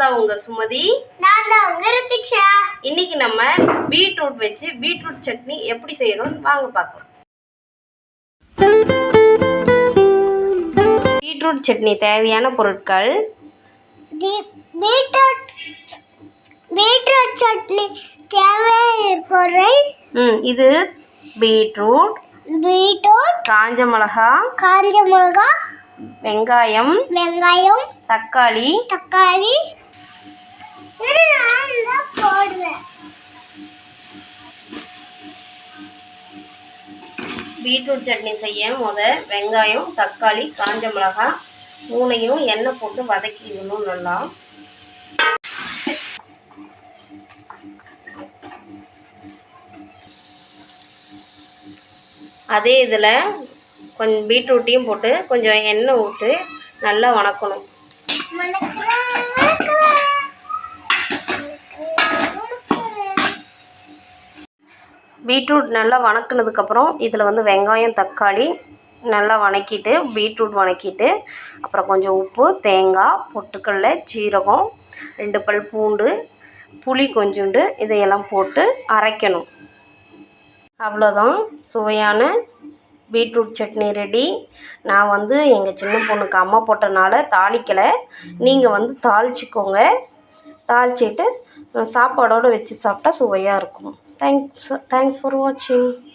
தான் உங்க சுமதி. நான் தான் உங்க ரித்திக்ஷா. இன்னைக்கு நம்ம பீட்ரூட் வச்சு பீட்ரூட் சட்னி எப்படி செய்யணும்னு வாங்க பார்க்கலாம். பீட்ரூட் சட்னி தேவையான பொருட்கள். பீட்ரூட் பீட்ரூட் சட்னி தேவையான பொருள். ம் இது பீட்ரூட். பீட்ரூட். காஞ்ச மிளகா. காஞ்ச மிளகா. வெங்காயம். வெங்காயம். தக்காளி. தக்காளி. பீட்ரூட் சட்னி செய்ய முத வெங்காயம் தக்காளி காஞ்ச மிளகாய் மூணையும் எண்ணெய் போட்டு வதக்கிக்கணும் நல்லா. அதே இதில் கொஞ்சம் பீட்ரூட்டையும் போட்டு கொஞ்சம் எண்ணெய் விட்டு நல்லா வணக்கணும். பீட்ரூட் நல்லா வணக்குனதுக்கப்புறம் இதில் வந்து வெங்காயம் தக்காளி நல்லா வணக்கிட்டு பீட்ரூட் வணக்கிட்டு அப்புறம் கொஞ்சம் உப்பு தேங்காய் பொட்டுக்கடல சீரகம் ரெண்டு பல் பூண்டு புளி கொஞ்சோண்டு இதையெல்லாம் போட்டு அரைக்கணும். அவ்வளோதான். சுவையான பீட்ரூட் சட்னி ரெடி. நான் வந்து எங்கள் சின்ன பொண்ணுக்கு அம்மா போட்டனால தாளிக்கலை. நீங்கள் வந்து தாளிச்சிக்கோங்க. தாளிச்சிட்டு சாப்பாடோடு வச்சு சாப்பிட்டா சுவையாக இருக்கும். Thanks, thanks for watching.